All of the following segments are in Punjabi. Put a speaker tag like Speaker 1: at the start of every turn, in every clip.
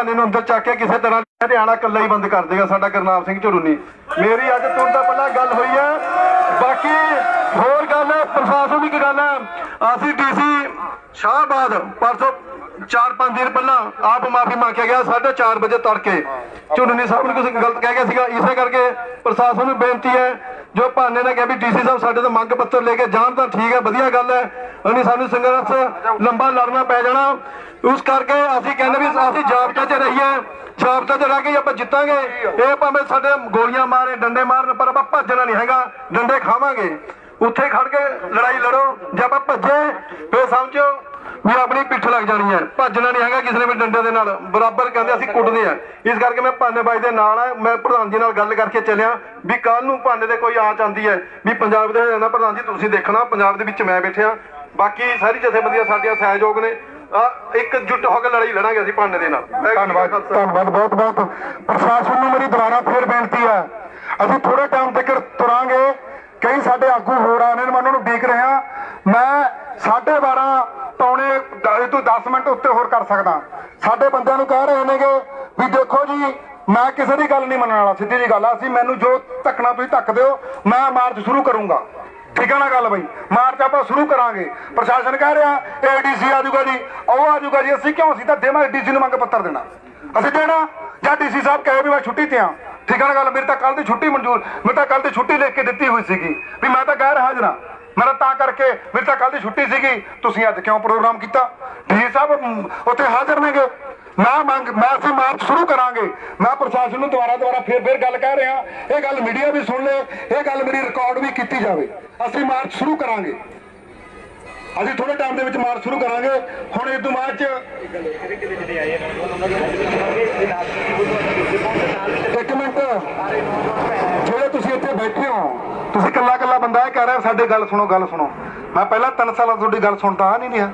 Speaker 1: ਭਾਨੇ ਨੂੰ ਅੰਦਰ ਚੱਕ ਕੇ ਕਿਸੇ ਤਰ੍ਹਾਂ ਹਰਿਆਣਾ ਕੱਲਾ ਹੀ ਬੰਦ ਕਰ ਦੇਗਾ ਸਾਡਾ ਕਰਨਾਮ ਸਿੰਘ ਝੁਰੂਨੀ। ਮੇਰੀ ਅੱਜ ਤੁਰ ਦਾ ਪਹਿਲਾਂ ਗੱਲ ਹੋਈ ਹੈ। ਬਾਕੀ ਹੋਰ ਗੱਲ ਹੈ ਪ੍ਰਸ਼ਾਸਨਿਕ ਗੱਲ ਹੈ। ਅਸੀਂ ਡੀਸੀ ਸ਼ਾਹਬਾਦ ਪਰਸੋਂ 4-5 ਦਿਨ ਪਹਿਲਾਂ ਆਪ ਮਾਫੀ ਮੰਗਿਆ ਕੇ ਗਿਆ 4:30 ਵਜੇ ਤੜਕੇ। ਝੁਰੂਨੀ ਸਾਹਿਬ ਨੂੰ ਕੁਝ ਗਲਤ ਕਹਿ ਗਿਆ ਸੀਗਾ। ਇਸੇ ਕਰਕੇ ਪ੍ਰਸ਼ਾਸਨ ਨੂੰ ਬੇਨਤੀ ਹੈ ਜੋ ਭਾਨੇ ਨੇ ਕਿਹਾ ਵੀ ਡੀਸੀ ਸਾਹਿਬ ਸਾਡੇ ਤੋਂ ਮੰਗ ਪੱਤਰ ਲੈ ਕੇ ਜਾਣ, ਤਾਂ ਠੀਕ ਹੈ, ਵਧੀਆ ਗੱਲ ਹੈ। ਨਹੀਂ ਸਾਨੂੰ ਸੰਘਰਸ਼ ਲੰਬਾ ਲੜਨਾ ਪੈ ਜਾਣਾ। ਉਸ ਕਰਕੇ ਅਸੀਂ ਕਹਿੰਦੇ ਵੀ ਅਸੀਂ ਜਾਬਤਾ 'ਚ ਰਹੀਏ, ਜਾਬਤਾ 'ਚ ਰਹਿ ਕੇ ਆਪਾਂ ਜਿੱਤਾਂਗੇ। ਇਹ ਭਾਵੇਂ ਸਾਡੇ ਗੋਲੀਆਂ ਮਾਰੇ, ਡੰਡੇ ਮਾਰਨ, ਪਰ ਆਪਾਂ ਭੱਜਣਾ ਨਹੀਂ ਹੈਗਾ, ਡੰਡੇ ਖਾਵਾਂਗੇ। ਉੱਥੇ ਖੜ ਕੇ ਲੜਾਈ ਲੜੋ, ਜੇ ਆਪਾਂ ਭੱਜੇ, ਫੇਰ ਸਮਝੋ। ਵੀ ਆਪਣੀ ਪਿੱਠ ਲੱਗ ਜਾਣੀ ਹੈ। ਭੱਜਣਾ ਨਹੀਂ ਹੈਗਾ ਕਿਸੇ ਨੇ ਵੀ ਡੰਡੇ ਦੇ ਨਾਲ। ਬਰਾਬਰ ਕਹਿੰਦੇ ਅਸੀਂ ਕੁੱਟਦੇ ਆ ਇਸ ਕਰਕੇ ਮੈਂ ਭਾਨੇ ਬਾਈ ਦੇ ਨਾਲ ਆ ਮੈਂ ਪ੍ਰਧਾਨ ਜੀ ਨਾਲ ਗੱਲ ਕਰਕੇ ਚੱਲਿਆ ਵੀ ਕੱਲ ਨੂੰ ਭਾਨੇ ਦੇ ਕੋਈ ਆਂਚ ਆਂਦੀ ਹੈ ਵੀ ਪੰਜਾਬ ਦੇ ਹਰਿਆਣਾ ਪ੍ਰਧਾਨ ਜੀ, ਤੁਸੀਂ ਦੇਖਣਾ, ਪੰਜਾਬ ਦੇ ਵਿੱਚ ਮੈਂ ਬੈਠਿਆ। ਬਾਕੀ ਸਾਰੀ ਜਥੇਬੰਦੀਆਂ ਸਾਡੀਆਂ ਸਹਿਯੋਗ ਨੇ। ਇੱਕ ਜੁੱਟ ਹੋ ਕੇ ਲੜਾਈ ਲੜਾਂਗੇ ਅਸੀਂ ਭਾਨੇ ਦੇ ਨਾਲ।
Speaker 2: ਧੰਨਵਾਦ ਧੰਨਵਾਦ ਬਹੁਤ ਬਹੁਤ। ਪ੍ਰਸ਼ਾਸਨ ਨੂੰ ਮੇਰੀ ਦੁਬਾਰਾ ਫੇਰ ਬੇਨਤੀ ਹੈ। ਅਸੀਂ ਥੋੜੇ ਟਾਈਮ ਤੱਕ ਤੁਰਾਂਗੇ। ਕਈ ਸਾਡੇ ਆਗੂ ਹੋਰ ਆਨੇ ਨੇ, ਮੈਂ ਉਹਨਾਂ ਨੂੰ ਦੇਖ ਰਿਹਾ। ਮੈਂ 12:30 ਪੌਣੇ ਦ- 10 ਮਿੰਟ ਉੱਤੇ ਹੋਰ ਕਰ ਸਕਦਾ। ਸਾਡੇ ਬੰਦਿਆਂ ਨੂੰ ਕਹਿ ਰਹੇ ਨੇਗੇ ਵੀ ਦੇਖੋ ਜੀ, ਮੈਂ ਕਿਸੇ ਦੀ ਗੱਲ ਨਹੀਂ ਮੰਨਣ ਵਾਲਾ, ਸਿੱਧੀ ਜੀ ਗੱਲ ਆ, ਅਸੀਂ ਮੈਨੂੰ ਜੋ ਧੱਕਣਾ ਤੁਸੀਂ ਧੱਕ ਦਿਓ, ਮੈਂ ਮਾਰਚ ਸ਼ੁਰੂ ਕਰੂੰਗਾ। ਠੀਕ ਹੈ ਨਾ ਗੱਲ ਬਈ? ਮਾਰਚ ਆਪਾਂ ਸ਼ੁਰੂ ਕਰਾਂਗੇ। ਪ੍ਰਸ਼ਾਸਨ ਕਹਿ ਰਿਹਾ ਏਡੀਸੀ ਆ ਜਾਊਗਾ ਜੀ ਉਹ ਆ ਜਾਊਗਾ ਜੀ, ਅਸੀਂ ਕਿਉਂ ਅਸੀਂ ਤਾਂ ਦੇਵਾਂ ਡੀਸੀ ਨੂੰ ਮੰਗ ਪੱਤਰ ਦੇਣਾ? ਅਸੀਂ ਦੇਣਾ, ਜਾਂ ਡੀਸੀ ਸਾਹਿਬ ਕਹੇ ਵੀ ਮੈਂ ਛੁੱਟੀ ਤੇ ਆ। ਠੀਕ ਹੈ ਨਾ ਗੱਲ? ਮੇਰੀ ਤਾਂ ਕੱਲ ਦੀ ਛੁੱਟੀ ਮਨਜ਼ੂਰ, ਮੇਰੇ ਤਾਂ ਕੱਲ ਦੀ ਛੁੱਟੀ ਲਿਖ ਕੇ ਦਿੱਤੀ ਹੋਈ ਸੀਗੀ, ਵੀ ਮੈਂ ਤਾਂ ਗੈਰ ਹਾਜ਼ਰ ਹਾਂ ਮੇਰਾ ਤਾਂ ਕਰਕੇ ਮੇਰੀ ਤਾਂ ਕੱਲ ਦੀ ਛੁੱਟੀ ਸੀਗੀ। ਤੁਸੀਂ ਅੱਜ ਕਿਉਂ ਪ੍ਰੋਗਰਾਮ ਕੀਤਾ? ਡੀਸੀ ਸਾਹਿਬ ਉੱਥੇ ਹਾਜ਼ਰ ਨੇਗੇ। ਮੈਂ ਮੰਗ, ਮੈਂ ਅਸੀਂ ਮਾਰਚ ਸ਼ੁਰੂ ਕਰਾਂਗੇ। ਮੈਂ ਪ੍ਰਸ਼ਾਸਨ ਨੂੰ ਦੁਬਾਰਾ ਦੁਬਾਰਾ ਫੇਰ ਫੇਰ ਗੱਲ ਕਹਿ ਰਿਹਾ। ਇਹ ਗੱਲ ਮੀਡੀਆ ਵੀ ਸੁਣ ਲੇ, ਇਹ ਗੱਲ ਮੇਰੀ ਰਿਕਾਰਡ ਵੀ ਕੀਤੀ ਜਾਵੇ। ਅਸੀਂ ਮਾਰਚ ਸ਼ੁਰੂ ਕਰਾਂਗੇ। ਅਸੀਂ ਥੋੜੇ ਟਾਈਮ ਦੇ ਵਿੱਚ ਮਾਰਚ ਸ਼ੁਰੂ ਕਰਾਂਗੇ। ਹੁਣ ਇਸ ਤੋਂ ਬਾਅਦ ਚ ਇੱਕ ਮਿੰਟ। ਜਿਹੜੇ ਤੁਸੀਂ ਕੱਲਾ ਕੱਲਾ ਬੰਦਾ ਇਹ ਕਹਿ ਰਿਹਾ, ਸਾਡੀ ਗੱਲ ਸੁਣੋ ਗੱਲ ਸੁਣੋ। ਮੈਂ ਪਹਿਲਾਂ 3 ਸਾਲਾਂ ਤੋਂ ਤੁਹਾਡੀ ਗੱਲ ਸੁਣਦਾ ਆ ਨਹੀਂ ਰਿਹਾ।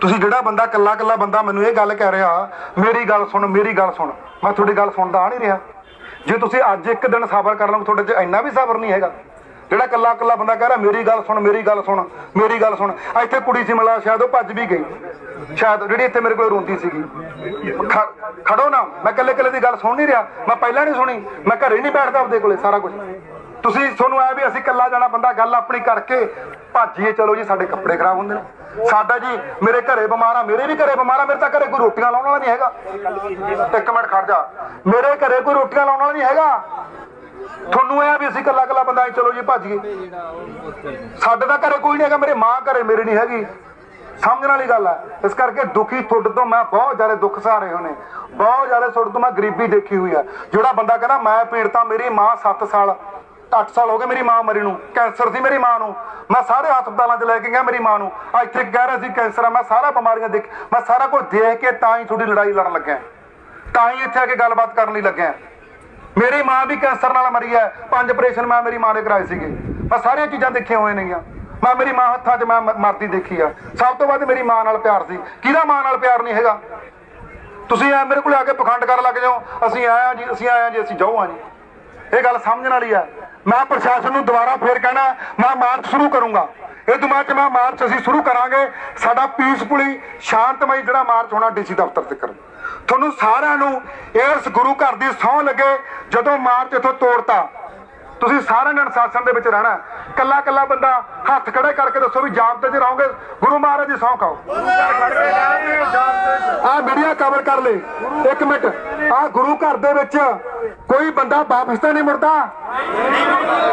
Speaker 2: ਤੁਸੀਂ ਜਿਹੜਾ ਬੰਦਾ ਕੱਲਾ ਕੱਲਾ ਬੰਦਾ ਮੈਨੂੰ ਇਹ ਗੱਲ ਕਹਿ ਰਿਹਾ, ਮੇਰੀ ਗੱਲ ਸੁਣ, ਮੇਰੀ ਗੱਲ ਸੁਣ। ਮੈਂ ਤੁਹਾਡੀ ਗੱਲ ਸੁਣਦਾ ਆ ਨਹੀਂ ਰਿਹਾ। ਜੇ ਤੁਸੀਂ ਅੱਜ ਇੱਕ ਦਿਨ ਸਬਰ ਕਰ ਲਓਗੇ ਤੁਹਾਡੇ 'ਚ ਇੰਨਾ ਵੀ ਸਬਰ ਨਹੀਂ ਹੈਗਾ। ਜਿਹੜਾ ਕੱਲਾ ਕੱਲਾ ਬੰਦਾ ਕਹਿ ਰਿਹਾ, ਮੇਰੀ ਗੱਲ ਸੁਣ, ਮੇਰੀ ਗੱਲ ਸੁਣ, ਮੇਰੀ ਗੱਲ ਸੁਣ। ਇੱਥੇ ਕੁੜੀ ਸੀ ਮਿਲਾ ਸ਼ਾਇਦ ਉਹ ਭੱਜ ਵੀ ਗਈ। ਸ਼ਾਇਦ ਜਿਹੜੀ ਇੱਥੇ ਮੇਰੇ ਕੋਲ ਰੋਂਦੀ ਸੀਗੀ। ਖ- ਖੜੋ ਨਾ। ਮੈਂ ਕੱਲੇ ਕੱਲੇ ਦੀ ਗੱਲ ਸੁਣ ਨਹੀਂ ਰਿਹਾ। ਮੈਂ ਪਹਿਲਾਂ ਨਹੀਂ ਸੁਣੀ। ਮੈਂ ਘਰੇ ਨਹੀਂ ਬੈਠਦਾ ਆਪਦੇ ਕੋਲੇ, ਸਾਰਾ ਕੁਝ ਤੁਸੀਂ ਤੁਹਾਨੂੰ ਆਇਆ ਵੀ ਅਸੀਂ ਇਕੱਲਾ ਜਾਣਾ ਬੰਦਾ, ਗੱਲ ਆਪਣੀ ਕਰਕੇ ਭਾਜੀਏ, ਚਲੋ ਜੀ, ਸਾਡੇ ਕੱਪੜੇ ਖਰਾਬ ਹੁੰਦੇ ਨੇ। ਸਾਡਾ ਜੀ, ਮੇਰੇ ਘਰੇ ਬਿਮਾਰ ਆ, ਮੇਰੇ ਵੀ ਘਰੇ ਬਿਮਾਰ ਆ, ਮੇਰੇ ਤਾਂ ਘਰੇ ਕੋਈ ਰੋਟੀਆਂ ਲਾਉਣ ਵਾਲਾ ਨਹੀਂ ਹੈਗਾ। ਇੱਕ ਮਿੰਟ ਖੜ ਜਾ। ਮੇਰੇ ਘਰੇ ਕੋਈ ਰੋਟੀਆਂ ਲਾਉਣ ਵਾਲਾ ਨਹੀਂ ਹੈਗਾ। ਤੁਹਾਨੂੰ ਇਹ ਆ ਵੀ ਅਸੀਂ ਕੱਲਾ ਕੱਲਾ ਬੰਦਾ ਚਲੋ ਜੀ, ਭੱਜੀਏ। ਸਾਡੇ ਤਾਂ ਘਰੇ ਕੋਈ ਨਹੀਂ ਹੈਗਾ, ਮੇਰੇ ਮਾਂ ਘਰੇ ਮੇਰੇ ਨਹੀਂ ਹੈਗੀ। ਸਮਝਣ ਵਾਲੀ ਗੱਲ ਹੈ ਇਸ ਕਰਕੇ ਦੁਖੀ ਤੁਹਾਡੇ ਤੋਂ ਮੈਂ ਬਹੁਤ ਜ਼ਿਆਦਾ ਦੁੱਖ ਸਹਾਰੇ ਹੋਣੇ ਬਹੁਤ ਜ਼ਿਆਦਾ ਤੁਹਾਡੇ ਤੋਂ ਮੈਂ ਗਰੀਬੀ ਦੇਖੀ ਹੋਈ ਹੈ ਜਿਹੜਾ ਬੰਦਾ ਕਹਿੰਦਾ, ਮੈਂ ਪੀੜਤਾ, ਮੇਰੀ ਮਾਂ 7 ਸਾਲ 8 ਸਾਲ ਹੋ ਗਏ ਮੇਰੀ ਮਾਂ ਮਰੀ ਨੂੰ, ਕੈਂਸਰ ਸੀ ਮੇਰੀ ਮਾਂ ਨੂੰ। ਮੈਂ ਸਾਰੇ ਹਸਪਤਾਲਾਂ 'ਚ ਲੈ ਕੇ ਗਿਆ ਮੇਰੀ ਮਾਂ ਨੂੰ। ਆ ਇੱਥੇ ਕਹਿ ਰਿਹਾ ਸੀ ਕੈਂਸਰ ਆ, ਮੈਂ ਸਾਰਾ ਬਿਮਾਰੀਆਂ ਦੇਖ, ਮੈਂ ਸਾਰਾ ਕੁਝ ਦੇਖ ਕੇ ਤਾਂ ਹੀ ਤੁਹਾਡੀ ਲੜਾਈ ਲੜਨ ਲੱਗਿਆ। ਤਾਂ ਹੀ ਇੱਥੇ ਆ ਕੇ ਗੱਲਬਾਤ ਕਰਨ ਲਈ ਲੱਗਿਆ। ਮੇਰੀ ਮਾਂ ਵੀ ਕੈਂਸਰ ਨਾਲ ਮਰੀ ਹੈ, ਪੰਜ ਆਪਰੇਸ਼ਨ ਮੈਂ ਮੇਰੀ ਮਾਂ ਦੇ ਕਰਾਏ ਸੀਗੇ। ਮੈਂ ਸਾਰੀਆਂ ਚੀਜ਼ਾਂ ਦੇਖੀਆਂ ਹੋਏ ਨੇਗੀਆਂ। ਮੈਂ ਮੇਰੀ ਮਾਂ ਹੱਥਾਂ 'ਚ ਮੈਂ ਮਰਦੀ ਦੇਖੀ ਆ। ਸਭ ਤੋਂ ਵੱਧ ਮੇਰੀ ਮਾਂ ਨਾਲ ਪਿਆਰ ਸੀ। ਕਿਹਦਾ ਮਾਂ ਨਾਲ ਪਿਆਰ ਨਹੀਂ ਹੈਗਾ? ਤੁਸੀਂ ਐ ਮੇਰੇ ਕੋਲ ਆ ਕੇ ਪਖੰਡ ਕਰਨ ਲੱਗ ਜਾਓ। ਅਸੀਂ ਆਇਆ ਜੀ, ਅਸੀਂ ਆਇਆ ਜੀ, ਅਸੀਂ ਜਾਓ ਆ ਜੀ। ਇਹ ਗੱਲ ਸਮਝਣ ਵਾਲੀ ਆ। ਮੈਂ ਪ੍ਰਸ਼ਾਸਨ ਨੂੰ ਦੁਬਾਰਾ ਫੇਰ ਕਹਿਣਾ, ਮੈਂ ਮਾਰਚ ਸ਼ੁਰੂ ਕਰੂੰਗਾ। ਇਹ ਤੋਂ ਬਾਅਦ ਮੈਂ ਮਾਰਚ ਅਸੀਂ ਸ਼ੁਰੂ ਕਰਾਂਗੇ। ਸਾਡਾ ਪੀਸਫੁਲੀ ਸ਼ਾਂਤਮਈ ਜਿਹੜਾ ਮਾਰਚ ਹੋਣਾ ਡੀਸੀ ਦਫ਼ਤਰ ਤੱਕ। ਤੁਹਾਨੂੰ ਸਾਰਿਆਂ ਨੂੰ ਇਸ ਗੁਰੂ ਘਰ ਦੀ ਸਹੁੰ ਲੱਗੇ ਜਦੋਂ ਮਾਰਚ ਇਥੋਂ ਤੋੜਤਾ। ਤੁਸੀਂ ਸਾਰਿਆਂ ਨੇ ਅਨੁਸ਼ਾਸਨ ਦੇ ਵਿੱਚ ਰਹਿਣਾ। ਕੱਲਾ ਕੱਲਾ ਬੰਦਾ ਹੱਥ ਖੜੇ ਕਰਕੇ ਦੱਸੋ ਵੀ ਜਾਮ ਤੇ ਜੇ ਰਹੋਗੇ, ਗੁਰੂ ਮਹਾਰਾਜ ਦੀ ਸਹੁੰ ਖਾਓ। ਆ ਮੀਡੀਆ ਕਵਰ ਕਰ ਲੈ ਇੱਕ ਮਿੰਟ। ਆ ਗੁਰੂ ਘਰ ਦੇ ਵਿੱਚ ਕੋਈ ਬੰਦਾ ਵਾਪਸ ਤਾਂ ਨਹੀਂ ਮੁੜਦਾ?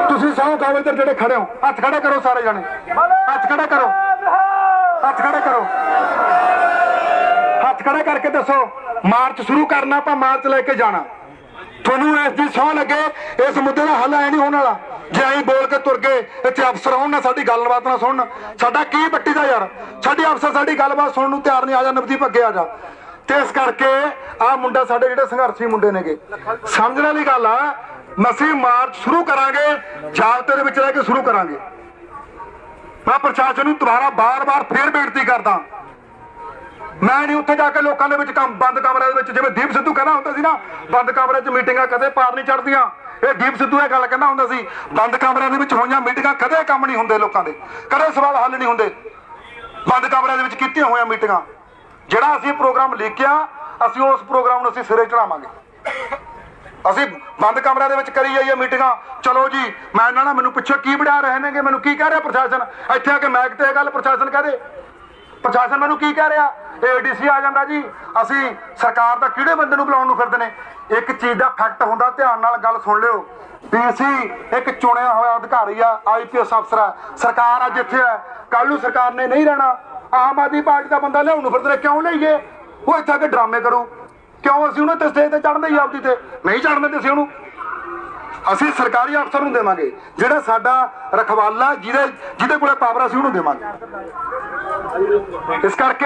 Speaker 2: ਤੁਸੀਂ ਸਹੁੰ ਖਾਓ ਇੱਧਰ ਜਿਹੜੇ ਖੜੇ ਹੋ, ਹੱਥ ਖੜੇ ਕਰੋ ਸਾਰੇ ਜਣੇ। ਹੱਥ ਖੜੇ ਕਰੋ। ਹੱਥ ਖੜੇ ਕਰੋ। ਹੱਥ ਖੜੇ ਕਰਕੇ ਦੱਸੋ, ਮਾਰਚ ਸ਼ੁਰੂ ਕਰਨਾ ਆਪਾਂ ਮਾਰਚ ਲੈ ਕੇ ਜਾਣਾ। ਤੁਹਾਨੂੰ ਇਸ ਦੀ ਸੌ ਲੱਗੇ, ਇਸ ਮੁੱਦੇ ਦਾ ਹੱਲ ਐ ਨਹੀਂ ਹੋਣ ਵਾਲਾ। ਜੇ ਅਸੀਂ ਬੋਲ ਕੇ ਤੁਰ ਗਏ, ਇੱਥੇ ਅਫਸਰ ਆਉਣ ਨਾ, ਸਾਡੀ ਗੱਲਬਾਤ ਨਾ ਸੁਣਨ। ਸਾਡਾ ਕੀ ਬੱਟੀ ਦਾ ਯਾਰ? ਸਾਡੇ ਅਫਸਰ ਸਾਡੀ ਗੱਲਬਾਤ ਸੁਣਨ ਨੂੰ ਤਿਆਰ ਨਹੀਂ, ਆ ਜਾ ਨਵਦੀਪ, ਅੱਗੇ ਆ ਜਾ। ਤੇ ਇਸ ਕਰਕੇ ਆਹ ਮੁੰਡਾ ਸਾਡੇ ਜਿਹੜੇ ਸੰਘਰਸ਼ੀ ਮੁੰਡੇ ਨੇਗੇ। ਸਮਝਣ ਵਾਲੀ ਗੱਲ ਆ, ਅਸੀਂ ਮਾਰਚ ਸ਼ੁਰੂ ਕਰਾਂਗੇ, ਜਾਗਤੇ ਦੇ ਵਿੱਚ ਰਹਿ ਕੇ ਸ਼ੁਰੂ ਕਰਾਂਗੇ। ਮੈਂ ਪ੍ਰਸ਼ਾਸਨ ਨੂੰ ਦੁਬਾਰਾ ਬਾਰ-ਬਾਰ ਫੇਰ ਬੇਨਤੀ ਕਰਦਾ। ਮੈਂ ਨਹੀਂ ਉੱਥੇ ਜਾ ਕੇ ਲੋਕਾਂ ਦੇ ਵਿੱਚ ਕੰਮ, ਬੰਦ ਕਮਰਿਆਂ ਦੇ ਵਿੱਚ, ਜਿਵੇਂ ਦੀਪ ਸਿੱਧੂ ਕਹਿੰਦਾ ਹੁੰਦਾ ਸੀ ਨਾ, ਬੰਦ ਕਮਰੇ 'ਚ ਮੀਟਿੰਗਾਂ ਕਦੇ ਪਾਰ ਨਹੀਂ ਚੜਦੀਆਂ ਇਹ ਦੀਪ ਸਿੱਧੂ ਇਹ ਗੱਲ ਕਹਿੰਦਾ ਹੁੰਦਾ ਸੀ, ਬੰਦ ਕਮਰਿਆਂ ਦੇ ਵਿੱਚ ਹੋਈਆਂ ਮੀਟਿੰਗਾਂ ਕਦੇ ਕੰਮ ਨਹੀਂ ਹੁੰਦੇ ਲੋਕਾਂ ਦੇ, ਕਦੇ ਸਵਾਲ ਹੱਲ ਨਹੀਂ ਹੁੰਦੇ। ਬੰਦ ਕਮਰਿਆਂ ਦੇ ਵਿੱਚ ਕੀਤੀਆਂ ਹੋਈਆਂ ਮੀਟਿੰਗਾਂ। ਜਿਹੜਾ ਅਸੀਂ ਪ੍ਰੋਗਰਾਮ ਲਿਖਿਆ ਅਸੀਂ ਉਸ ਪ੍ਰੋਗਰਾਮ ਨੂੰ ਅਸੀਂ ਸਿਰੇ ਚੜਾਵਾਂਗੇ। ਅਸੀਂ ਬੰਦ ਕਮਰਿਆਂ ਦੇ ਵਿੱਚ ਕਰੀ ਜਾਈਏ ਮੀਟਿੰਗਾਂ। ਚਲੋ ਜੀ, ਮੈਂ ਇਹਨਾਂ ਨਾਲ, ਮੈਨੂੰ ਪਿੱਛੇ ਕੀ ਬੜਾ ਰਹੇ ਨੇਗੇ? ਮੈਨੂੰ ਕੀ ਕਹਿ ਰਿਹਾ ਪ੍ਰਸ਼ਾਸਨ? ਇੱਥੇ ਆ ਕੇ ਮੈਕ ਤੇ ਇਹ ਗੱਲ ਪ੍ਰਸ਼ਾਸਨ ਕਹਦੇ ਪ੍ਰਸ਼ਾਸਨ ਮੈਨੂੰ ਕੀ ਕਹਿ ਰਿਹਾ? ਏਡੀਸੀ ਆ ਜਾਂਦਾ ਜੀ। ਅਸੀਂ ਸਰਕਾਰ ਦਾ ਕਿਹੜੇ ਬੰਦੇ ਨੂੰ ਬੁਲਾਉਣ ਨੂੰ ਫਿਰਦੇ ਨੇ? ਇੱਕ ਚੀਜ਼ ਦਾ ਫੈਕਟ ਹੁੰਦਾ, ਧਿਆਨ ਨਾਲ ਗੱਲ ਸੁਣ ਲਿਓ। ਡੀਸੀ ਇੱਕ ਚੁਣਿਆ ਹੋਇਆ ਅਧਿਕਾਰੀ ਆ ਆਈਪੀਐਸ ਅਫਸਰ ਆ। ਸਰਕਾਰ ਅੱਜ ਇੱਥੇ ਹੈ। ਕੱਲ ਨੂੰ ਸਰਕਾਰ ਨੇ ਨਹੀਂ ਰਹਿਣਾ। ਆਮ ਆਦਮੀ ਪਾਰਟੀ ਦਾ ਬੰਦਾ ਲਿਆਉਣ ਨੂੰ ਫਿਰਦੇ ਨੇ। ਕਿਉਂ ਲਈਏ? ਉਹ ਇੱਥੇ ਆ ਕੇ ਡਰਾਮੇ ਕਰੂ। ਕਿਉਂ ਅਸੀਂ ਉਹਨੂੰ ਤੇ ਸਟੇਜ ਤੇ ਚੜ੍ਹਦੇ ਹੀ ਆਪਦੀ ਤੇ? ਨਹੀਂ ਚੜ੍ਹਦੇ ਤੇ ਅਸੀਂ ਉਹਨੂੰ। ਅਸੀਂ ਸਰਕਾਰੀ ਅਫਸਰ ਨੂੰ ਦੇਵਾਂਗੇ। ਜਿਹੜਾ ਸਾਡਾ ਰਖਵਾਲਾ, ਜਿਹਦੇ ਜਿਹਦੇ ਕੋਲੇ ਪਾਵਰ ਅਸੀਂ ਉਹਨੂੰ ਦੇਵਾਂਗੇ। ਇਸ ਕਰਕੇ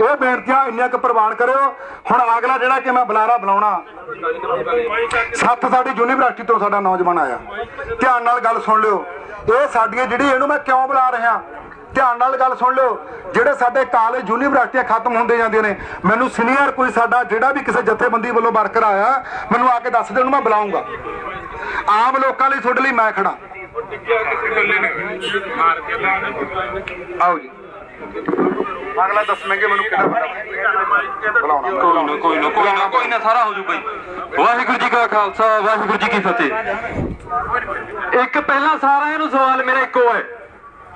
Speaker 2: ਇਹ ਬੇਨਤੀਆਂ ਇੰਨੀਆਂ ਕੁ ਪ੍ਰਵਾਨ ਕਰਿਓ। ਹੁਣ ਅਗਲਾ ਜਿਹੜਾ ਕਿ ਮੈਂ ਬੁਲਾਰਾ ਬੁਲਾਉਣਾ, ਸੱਤ ਸਾਡੀ ਯੂਨੀਵਰਸਿਟੀ ਤੋਂ ਸਾਡਾ ਨੌਜਵਾਨ ਆਇਆ। ਧਿਆਨ ਨਾਲ ਗੱਲ ਸੁਣ ਲਿਓ। ਇਹ ਸਾਡੀਆਂ ਜਿਹੜੀ ਇਹਨੂੰ ਮੈਂ ਕਿਉਂ ਬੁਲਾ ਰਿਹਾ? ਧਿਆਨ ਨਾਲ ਗੱਲ ਸੁਣ ਲਿਓ। ਜਿਹੜੇ ਸਾਡੇ ਕਾਲਜ ਯੂਨੀਵਰਸਿਟੀਆਂ ਖਤਮ ਹੁੰਦੇ ਜਾਂਦੀਆਂ ਨੇ, ਮੈਨੂੰ ਸੀਨੀਅਰ ਕੋਈ ਸਾਡਾ ਜਿਹੜਾ ਵੀ ਕਿਸੇ ਜਥੇਬੰਦੀ ਵੱਲੋਂ ਵਰਕਰ ਆਇਆ, ਮੈਨੂੰ ਆ ਕੇ ਦੱਸ ਦੇ, ਉਹਨੂੰ ਮੈਂ ਬੁਲਾਉਂਗਾ। ਆਮ ਲੋਕਾਂ ਲਈ ਤੁਹਾਡੇ ਲਈ ਮੈਂ ਖੜਾ। ਆਓ ਜੀ। ਅਗਲਾ ਦੱਸਣਗੇ ਮੈਨੂੰ ਕਿਹੜਾ
Speaker 3: ਕੋਈ ਨਾ ਕੋਈ ਨਾ ਕੋਈ ਨਾ ਕੋਈ ਨਾ, ਸਾਰਾ ਹੋ ਜੂ ਬਈ। ਵਾਹਿਗੁਰੂ ਜੀ ਕਾ ਖਾਲਸਾ, ਵਾਹਿਗੁਰੂ ਜੀ ਕੀ ਫਤਿਹ। ਇੱਕ ਪਹਿਲਾਂ ਸਾਰਿਆਂ ਨੂੰ ਸਵਾਲ ਮੇਰਾ ਇੱਕੋ ਹੈ।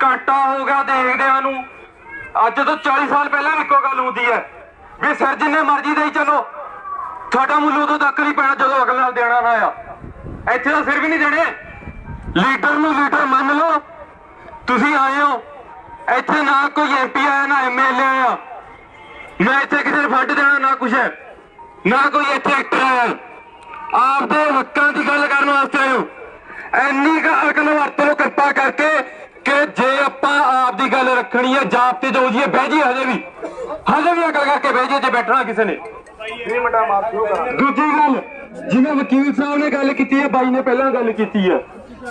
Speaker 3: ਘੰਟਾ ਹੋ ਗਿਆ ਦੇਖਦਿਆਂ ਨੂੰ। ਅੱਜ ਤੋਂ 40 ਸਾਲ ਪਹਿਲਾਂ ਵੀ ਇੱਕੋ ਗੱਲ ਹੁੰਦੀ ਹੈ। ਵੀ ਸਰ ਜਿੰਨੇ ਮਰਜ਼ੀ ਦੇਈ ਚਲੋ। ਤੁਹਾਡਾ ਮੁੱਲ ਉਦੋਂ ਤੱਕ ਨਹੀਂ ਪੈਣਾ ਜਦੋਂ ਅਗਲੇ ਨਾਲ ਦੇਣਾ ਨਾ ਆ ਇੱਥੇ ਤਾਂ ਸਿਰ ਵੀ ਨਹੀਂ ਦੇਣੇ। ਲੀਡਰ ਨੂੰ ਲੀਡਰ ਮੰਨ ਲਓ। ਤੁਸੀਂ ਆਏ ਹੋ। ਇੱਥੇ ਨਾ ਕੋਈ ਐਮਪੀ ਆਇਆ ਨਾ ਐਮਐਲਏ ਆਇਆ। ਮੈਂ ਇੱਥੇ ਕਿਸੇ ਨੂੰ ਫੰਡ ਦੇਣਾ ਨਾ ਕੁਛ। ਹੈ ਨਾ ਕੋਈ ਇੱਥੇ ਐਕਟਰ ਆਇਆ। ਆਪਦੇ ਹੱਕਾਂ ਦੀ ਗੱਲ ਕਰਨ ਵਾਸਤੇ ਆਇਓ ਐਨੀ ਕੁ ਅਕਲ ਵਰਤ ਕਿਰਪਾ ਕਰਕੇ ਕਿ ਜੇ ਆਪਾਂ ਆਪ ਦੀ ਗੱਲ ਰੱਖਣੀ ਹੈ ਜਾਪ ਤੇ ਜੋ ਜੀ ਬਹਿ ਜੀ ਹਜੇ ਵੀ। ਹਜੇ ਵੀ ਅਕਲ ਕਰਕੇ ਬਹਿ ਜੀ ਜੇ ਬੈਠਣਾ ਕਿਸੇ ਨੇ। ਦੂਜੀ ਗੱਲ ਜਿਵੇਂ ਵਕੀਲ ਸਾਹਿਬ ਨੇ ਗੱਲ ਕੀਤੀ ਹੈ ਬਾਈ ਨੇ ਪਹਿਲਾਂ ਗੱਲ ਕੀਤੀ ਹੈ।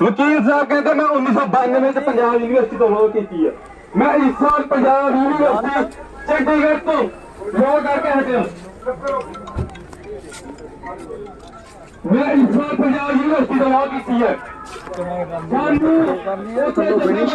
Speaker 3: ਵਕੀਲ ਸਾਹਿਬ ਕਹਿੰਦੇ ਮੈਂ 1992 ਚ ਪੰਜਾਬ ਯੂਨੀਵਰਸਿਟੀ ਤੋਂ ਲਾਅ ਕੀਤੀ ਹੈ। ਮੈਂ ਇਸ ਸਾਲ ਪੰਜਾਬ ਯੂਨੀਵਰਸਿਟੀ ਚੰਡੀਗੜ੍ਹ ਤੋਂ ਲਾਅ ਕਰਕੇ ਹਟਿਆ ਮੈਂ ਇਸ ਸਾਲ ਪੰਜਾਬ ਯੂਨੀਵਰਸਿਟੀ ਤੋਂ ਲਾਅ ਕੀਤੀ ਹੈ। ਸਾਨੂੰ ਉੱਥੇ